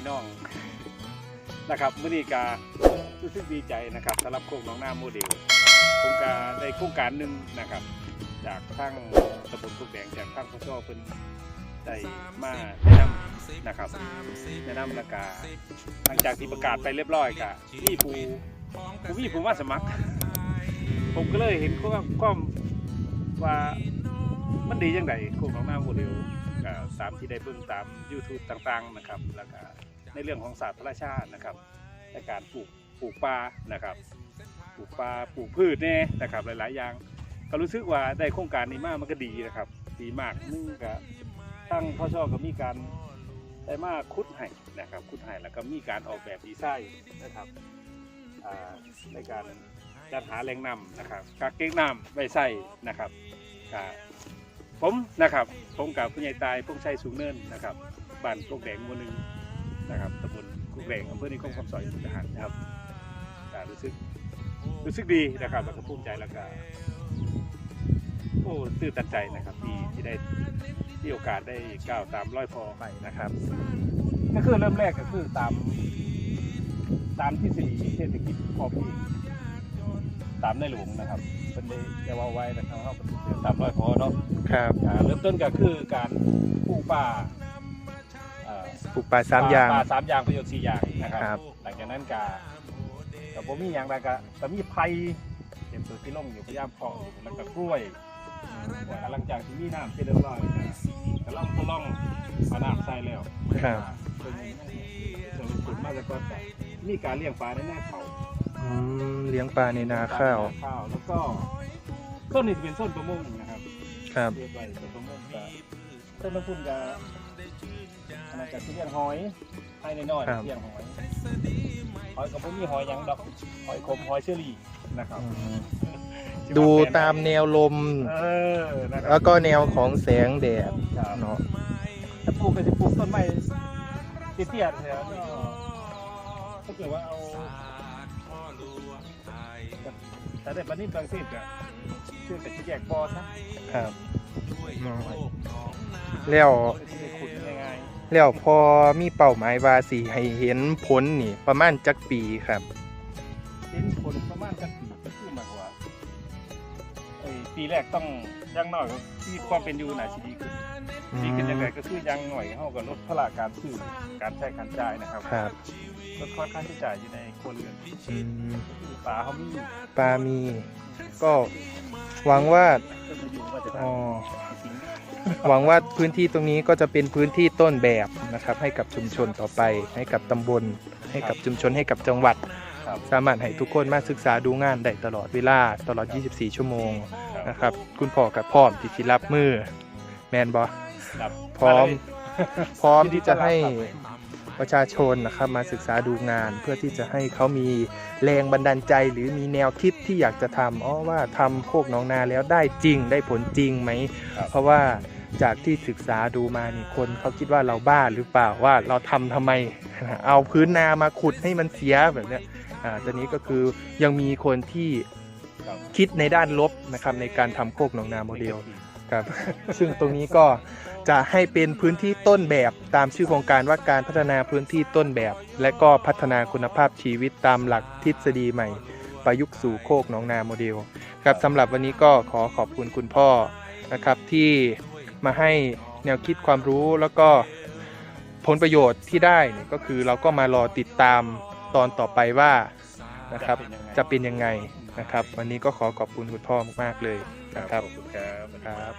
พี่น้องนะครับมื่อนี้การู้สึกดีใจนะครับสำหรับโครงน้องหน้าโมเดลโครงการในโครงการหนึ่งนะครับ จากทางตำบลทุกแดงจากทางพระชอเพิ่นได้มาแนะนำนะครับแนะนำและกาหลังจากที่ประกาศไปเรียบร้อยกะมีผู้ผู้มีผู้มาสมัคร ผมก็เลยเห็นความความว่ามันดียังไงโครงน้องหน้าโมเดลก็ตามที่ได้เบิ่งตาม YouTube ต่างๆนะครับแล้วก็ ในเรื่องของศาสตร์พระราชานะครับ ในการปลูกปลูกป่านะครับ ปลูกป่าปลูกพืชเนี่ยนะครับ หลายๆ อย่างก็รู้สึกว่าได้โครงการนี้มากมันก็ดีนะครับ ดีมากนึงก็ตั้งพ่อชอบก็มีการได้มาคุดให้นะครับคุดให้แล้วก็มีการออกแบบดีไซน์นะครับในการจัดหาแหล่งน้ำนะครับกักเก็บน้ำไว้ใส่นะครับผมนะครับผมกับผู้ใหญ่ตายพงชัยสูงเนินนะครับบ้านกุกแดงหมู่หนึ่ง นะครับตำบลกุกแดงอำเภอนิคมคำสอยมุกดาหารนะครับก็รู้สึกรู้สึกดีนะครับแล้วก็ภูมิใจแล้วก็โอ้ตื่นตันใจนะครับที่ที่ได้ที่โอกาสได้ก้าวตามร้อยพอไปนะครับก็คือเริ่มแรกก็คือตามตามทฤษฎีเศรษฐกิจพอเพียงตามในหลวงนะครับเป็นได้ได้ว่าไว้นะครับเขาเป็นเดือนตามร้อยพอเนาะครับอ่าเริ่มต้นก็คือการปลูกป่าอ่า ปลูกป่าสามอย่างป่าสามอย่างประโยชน์สี่อย่างนะครับครับ หลังจากนั้นก็กับผมมีอย่างไรก็ก็มีไผ่เต็มตัวที่ลงอยู่พยายามเพาะอยู่แล้วก็กล้วยกล้วยหลังจากที่มีน้ำที่เรียบร้อยนะก็ล่องก็ล่องเอาน้ำใส่แล้วครับเป็นส่วนสุดมากจะก็แต่มีการเลี้ยงปลาในหน้าเขา อืมเลี้ยงปลาในนาข้าวข้าวแล้วก็ต้นนี้จะเป็นต้นประมงนะครับครับเรียกไว้ต้นประมงกับต้นน้ำพุ่นกับ อันนั้นกับที่เลี้ยงหอยให้ในน้อยๆเลี้ยงหอยหอยกับผมมีหอยหยังดอกหอยขมหอยเชอรี่นะครับอืมดูตามแนวลม เออนะครัแล้วก็แนวของแสงแดดครับเนาะถ้าปลูกก็จะปลูกต้นไม้เตี้ยๆแล้วก็ถ้าเกิดว่าเอาแต่ได้ปนิดบางสิ่งก็คือแต่จะแยกบอซะครับเนาะแล้ว แล้วพอมีเป้าหมายว่าสิให้เห็นผลนี่ประมาณจักปีครับๆเป็นผลประมาณกันปีก็คือมากกว่าไอ้ปีแรกต้องอยังน้อยก็ที่ความเป็นอยู่หนาชีดีขึ้นดีขึ้นยังไงก็คืออยังหน่อยเขาก็ลดพละการซื้อการใช้การจ่ายนะครับครับลดค่าใช้จ่ายอยู่ในครัวเรือนอืมก็คือปลาเขามีปลามี ก็หวังว่าก็มาอยู่มาจะอ๋อทำสิ่ง หวังว่าพื้นที่ตรงนี้ก็จะเป็นพื้นที่ต้นแบบนะครับ ให้กับชุมชนต่อไป ให้กับตำบล ให้กับชุมชนให้กับจังหวัดครับสามารถให้ทุกคนมาศึกษาดูงานได้ตลอดเวลาตลอด 24 ชั่วโมงนะครับคุณพ่อกับพร้อมที่สิรับมือแมนบอครับพร้อม พร้อมยินดีที่จะให้ต้อนรับ ประชาชนนะครับมาศึกษาดูงาน เพื่อที่จะให้เขามีแรงบันดาลใจ หรือมีแนวคิดที่อยากจะทำอ๋อว่าทำโคกหนองนาแล้วได้จริงได้ผลจริงไหมครับเพราะว่าจากที่ศึกษาดูมานี่คนเขาคิดว่าเราบ้าหรือเปล่าว่าเราทำทำไม เอาพื้นนามาขุดให้มันเสียแบบเนี้ยอ่าตอนนี้ก็คือยังมีคนที่ครับ คิดในด้านลบนะครับในการทำโคกหนองนาโมเดล ครับ ซึ่งตรงนี้ก็จะให้เป็นพื้นที่ต้นแบบตามชื่อโครงการว่าการพัฒนาพื้นที่ต้นแบบ และก็พัฒนาคุณภาพชีวิตตามหลักทฤษฎีใหม่ ประยุกต์สู่โคกหนองนาโมเดลครับสำหรับวันนี้ก็ขอขอบคุณคุณพ่อนะครับที่มาให้แนวคิดความรู้แล้วก็ผลประโยชน์ที่ได้เนี่ยก็คือเราก็มารอติดตามตอนต่อไปว่านะครับจะเป็นยังไง นะครับ วันนี้ก็ขอขอบคุณคุณพ่อมากๆเลยครับนะครับขอบคุณครับครับ